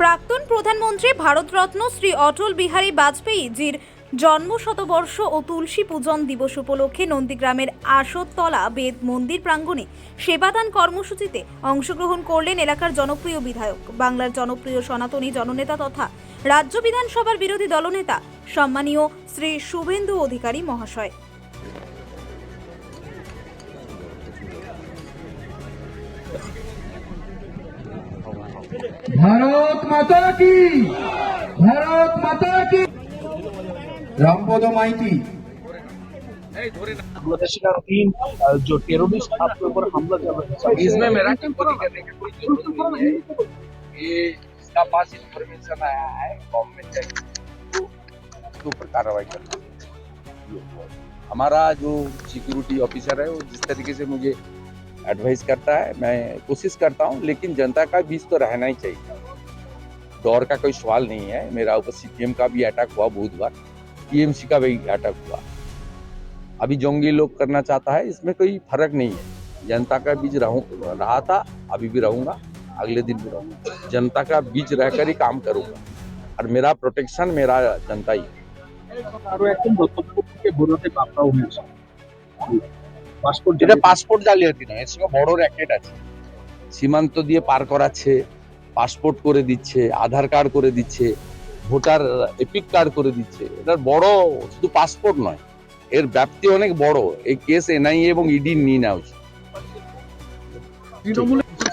প্রাক্তন প্রধানমন্ত্রী ভারতরত্ন শ্রী অটল বিহারী বাজপেয়ীজির জন্ম শতবর্ষ ও তুলসী পূজন দিবস উপলক্ষে নন্দীগ্রামের আসততলা বেদ মন্দির প্রাঙ্গণে সেবাদান কর্মসূচিতে অংশগ্রহণ করলেন এলাকার জনপ্রিয় বিধায়ক, বাংলার জনপ্রিয় সনাতনী জননেতা তথা রাজ্য বিধানসভার বিরোধী দলনেতা সম্মানীয় শ্রী শুভেন্দু অধিকারী মহাশয়। ভারত মাতা কি ভারত মাতা কি রামপদ মাইতি बांग्लादेश का टीम अ, जो टेररिस्ट आपके ऊपर हमला कर रहा है इसमें मेरा टिप्पणी करने की कोई जरूरत नहीं है ये इसका पास इंफॉर्मेशन आया है गवर्नमेंट के ऊपर कार्रवाई करना हमारा जो सिक्योरिटी ऑफिसर है वो जिस तरीके से मुझे एडवाइस करता है, मैं कोशिश करता हूँ, लेकिन जनता का बीच तो रहना ही चाहिए। दौर का कोई सवाल नहीं है, मेरा ऊपर सीपीएम का भी अटैक हुआ बुधवार टीएमसी का भी अटैक हुआ। अभी जोंगी लोग करना चाहता है, इसमें कोई फ़र्क नहीं है। जनता का बीच रहूँ, रहा था, अभी भी रहूँगा, अगले दिन भी रहूँगा। जनता का बीच रहकर ही काम करूँगा। और मेरा प्रोटेक्शन मेरा जनता ही है। পাসপোর্ট এটা পাসপোর্ট জালিয়াতি নয় এর সঙ্গে বড় র্যাকেট আছে। সীমান্ত দিয়ে পার করাচ্ছে পাসপোর্ট করে দিচ্ছে আধার কার্ড করে দিচ্ছে ভোটার এপিক কার্ড করে দিচ্ছে। এটা বড় শুধু পাসপোর্ট নয় এর ব্যাপ্তি অনেক বড়। এই কেস এনআইএ এবং ইডি নিয়ে নেওয়া উচিত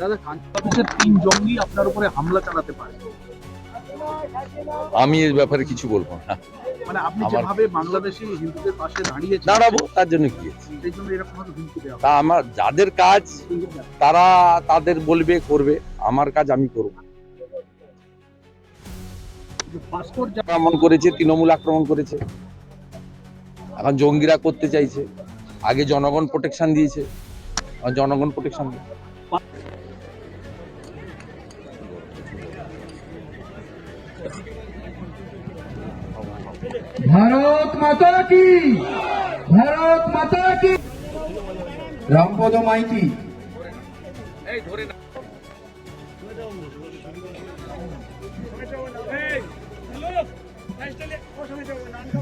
দাদা তিন জঙ্গি আপনার উপরে হামলা চালাতে পারে। আমি এর ব্যাপারে কিছু বলব না। মানে আপনি যেভাবে বাংলাদেশি হিন্দুদের পাশে দাঁড়াবো তার জন্য কি সেই জন্য এরকম হুমকি দেওয়া তা আমার যাদের কাজ তারা তাদের বলবে করবে। আমার কাজ আমি করব। পাসপোর্ট আক্রমণ করেছে তৃণমূল আক্রমণ করেছে। এখন জঙ্গিরা করতে চাইছে। আগে জনগণ প্রোটেকশন দিয়েছে। জনগণ প্রোটেকশন ভারত মাতা কি? ভারত মাতা কি? রামপদ মাইতি।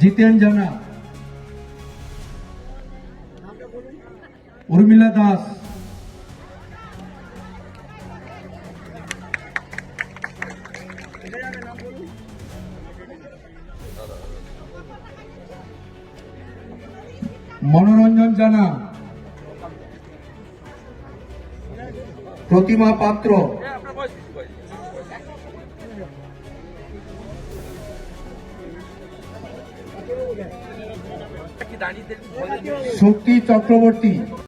জিতেন জানা। উর্মিলা দাস। মনোরঞ্জন জানা। প্রতিমা পাত্র। শক্তি চক্রবর্তী।